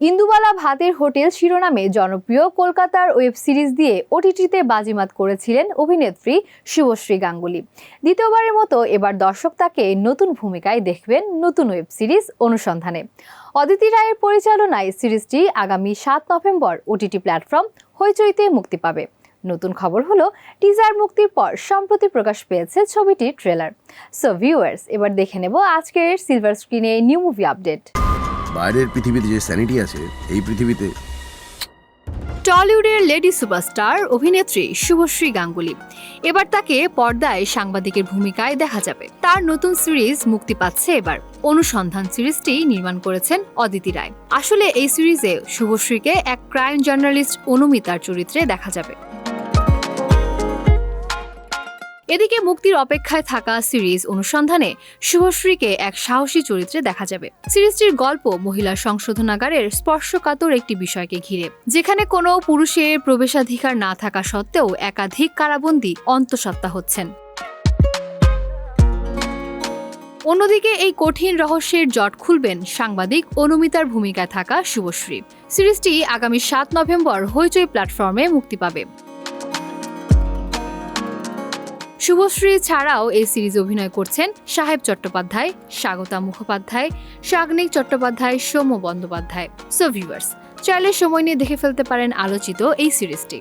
ইন্দুবালা ভাতের হোটেল শিরোনামে জনপ্রিয় কলকাতার ওয়েব সিরিজ দিয়ে ওটিটিতে বাজিমাত করেছিলেন অভিনেত্রী শুভশ্রী গাঙ্গুলি। দ্বিতীয়বারের মতো এবার দর্শক তাকে নতুন ভূমিকায় দেখবেন নতুন ওয়েব সিরিজ অনুসন্ধানে। অদিতি রায়ের পরিচালনায় সিরিজটি আগামী সাত নভেম্বর ওটিটি প্ল্যাটফর্ম হইচইতে মুক্তি পাবে। নতুন খবর হলো, টিজার মুক্তির পর সম্প্রতি প্রকাশ পেয়েছে ছবিটির ট্রেলার। সো ভিউয়ার্স এবার দেখে নেব আজকের সিলভার স্ক্রিনে নিউ মুভি আপডেট। বাইরের পৃথিবীতে যে স্যানিটি আছে, এই পৃথিবীতে টলিউডের লেডি সুপারস্টার অভিনেত্রী শুভশ্রী গাঙ্গুলি। এবার তাকে পর্দায় সাংবাদিকের ভূমিকায় দেখা যাবে। তার নতুন সিরিজ মুক্তি পাচ্ছে এবার। অনুসন্ধান সিরিজটি নির্মাণ করেছেন অদিতি রায়। আসলে এই সিরিজে শুভশ্রীকে এক ক্রাইম জার্নালিস্ট অনুমিতার চরিত্রে দেখা যাবে। এদিকে মুক্তির অপেক্ষায় থাকা সিরিজ অনুসন্ধানে শুভশ্রীকে এক সাহসী চরিত্রে দেখা যাবে। সিরিজটির গল্প মহিলা সংশোধনাগারের স্পর্শকাতর একটি বিষয়কে ঘিরে, যেখানে কোনো পুরুষের প্রবেশাধিকার না থাকা সত্ত্বেও একাধিক কারাবন্দী অন্তঃসত্ত্বা হচ্ছেন। অন্যদিকে এই কঠিন রহস্যের জট খুলবেন সাংবাদিক অনুমিতার ভূমিকায় থাকা শুভশ্রী। সিরিজটি আগামী সাত নভেম্বর হইচই প্ল্যাটফর্মে মুক্তি পাবে। শুভশ্রী ছাড়াও এই সিরিজ অভিনয় করছেন সাহেব চট্টোপাধ্যায়, স্বাগতা মুখোপাধ্যায় শাগনিক চট্টোপাধ্যায়, সৌম্য বন্দ্যোপাধ্যায়। সো ভিউয়ার্স চাইলে সময় নিয়ে দেখে ফেলতে পারেন আলোচিত এই সিরিজটি।